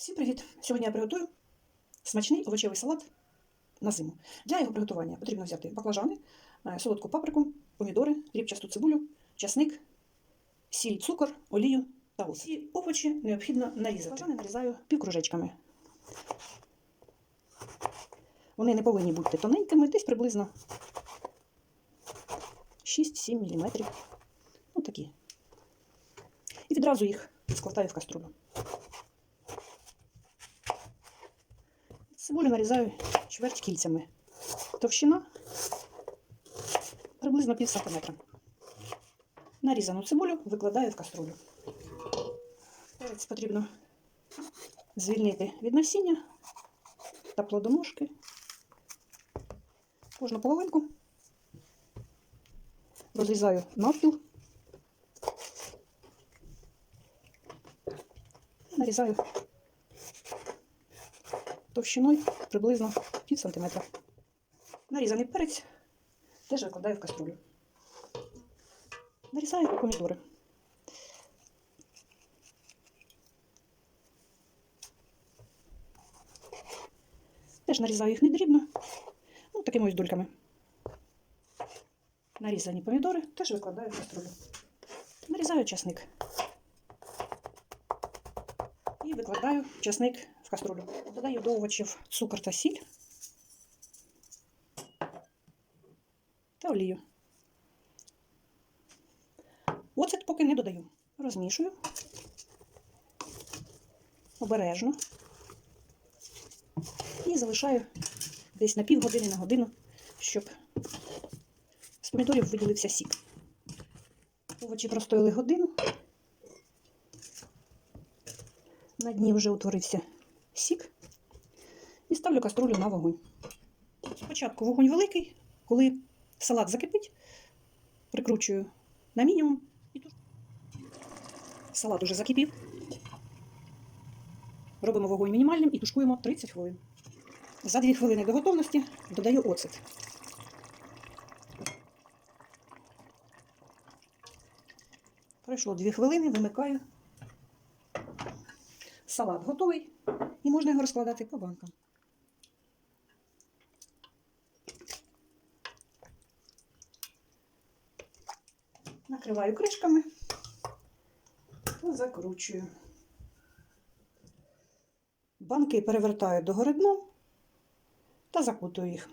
Всім привіт! Сьогодні я приготую смачний овочевий салат на зиму. Для його приготування потрібно взяти баклажани, е, солодку паприку, помідори, рібчасту цибулю, часник, сіль, цукор, олію та оцет. Ці овочі необхідно нарізати. Баклажани нарізаю півкружечками. Вони не повинні бути тоненькими, десь приблизно 6-7 мм. Ось такі. І відразу їх складаю в каструлю. Цибулю нарізаю чверть кільцями. Товщина приблизно пів сантиметра. Нарізану цибулю викладаю в каструлю. Перець потрібно звільнити від насіння та плодоножки. Кожну половинку розрізаю навпіл. Нарізаю товщиною приблизно пів сантиметра. Нарізаний перець теж викладаю в каструлю. Нарізаю помідори. Теж нарізаю їх не дрібно, ну, такими ось дульками. Нарізані помідори теж викладаю в каструлю. Нарізаю часник. І викладаю часник в. Додаю до овочів цукор та сіль та олію. Оцет поки не додаю. Розмішую обережно і залишаю десь на півгодини на годину, щоб з помідорів виділився сік. Овочі простояли годину. На дні вже утворився сік і ставлю каструлю на вогонь. Спочатку вогонь великий, коли салат закипить, прикручую на мінімум і туш... Салат уже закипів. Робимо вогонь мінімальним і тушкуємо 30 хвилин. За 2 хвилини до готовності додаю оцет. Пройшло 2 хвилини, вимикаю. Салат готовий і можна його розкладати по банкам. Накриваю кришками та закручую. Банки перевертаю догори дном та закутую їх.